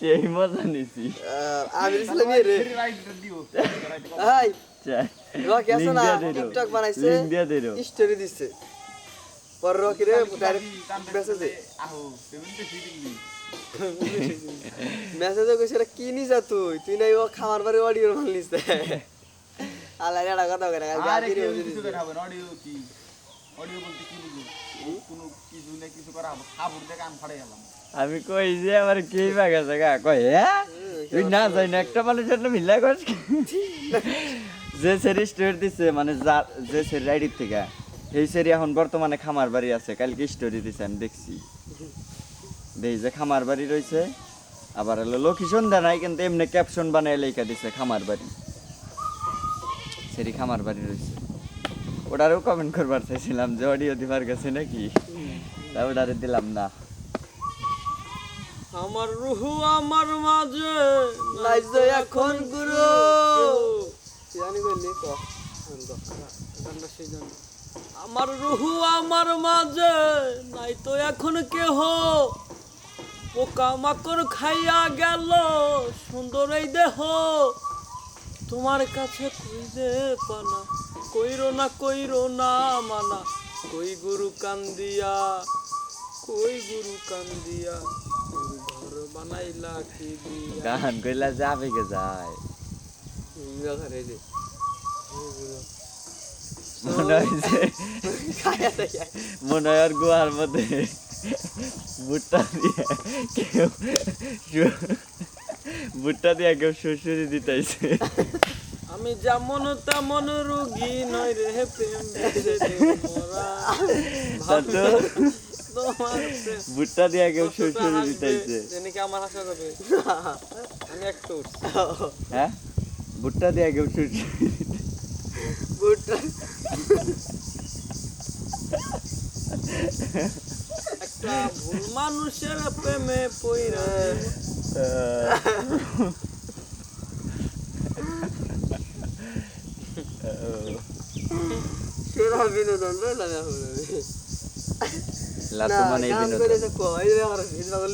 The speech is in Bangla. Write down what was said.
সেই মজা নিছি। আমি ছিলাম ইয়ে রে। হাই রকি আছে না টিকটক বানাইছে। স্টোরি দিচ্ছে পর রকি রে ডাইরেক্ট মেসেজে মেসেজে কইছে রে কি নিছা তুই? তুই নাই ও খামার বাড়ি অডিও বানলিস আল্লাহ এটা কথা করে আরে না অডিও কি? আমি কই যে আমার কি বাগাছে গা? কই হ্যাঁ? তুই না যাই না, একটা মানুষের জন্য মিলা করছ যে সেরি স্টোরি দিছে মানে যা- যে সেরি আইডির থেকে এই সেরি এখন বর্তমানে খামার বাড়ি আছে, কালকে স্টোরি দিছে, আমি দেখছি। দেই যে খামার বাড়ি রয়েছে, আবার হলো লোকেশন দেয় নাই, কিন্তু এমনি ক্যাপশন বানায় লেখা দিছে, খামার বাড়ি। সেরি খামার বাড়ি রয়েছে। ওটারও কমেন্ট করবার চাইছিলাম যে অডিও দিবার গেছে নাকি? তা ওটারে দিলাম না। আমার রুহু আমার মাঝে নাই যে এখন গুরু। জানি কইলি ক। গানটা সেই জন্য আমার রুহু আমার মাঝে নাই তো এখন কেহ। পোকা মাকড় খাইয়া গেল সুন্দর এই দেহ। তোমার কাছে কই যে পানা। কইরো না কইরো না মানা। কই গুরু কান্দিয়া কই গুরু কান্দিয়া। ঘর বানাইলা কি দিয়া। গান কইলা যাবে গে যায়। মনে হয়েছে মনে হয় গুহার মধ্যে ভুট্টা দিয়ে কেউ ভুট্টা দিয়ে কেউ শ্বশুরি দিতেছে। আমি যেমন তেমন রুগী নয় রে প্রেম ভুট্টা দিয়ে কেউ শ্বশুরি দিতেছে আমার হাসা আমি একটু হ্যাঁ? ভুট্টা দিয়ে কেউ শ্বশুরি বুটটা। একটা ভুল মানুষের প্রেমে পইরা বিনোদন লাতু মানে বিনোদন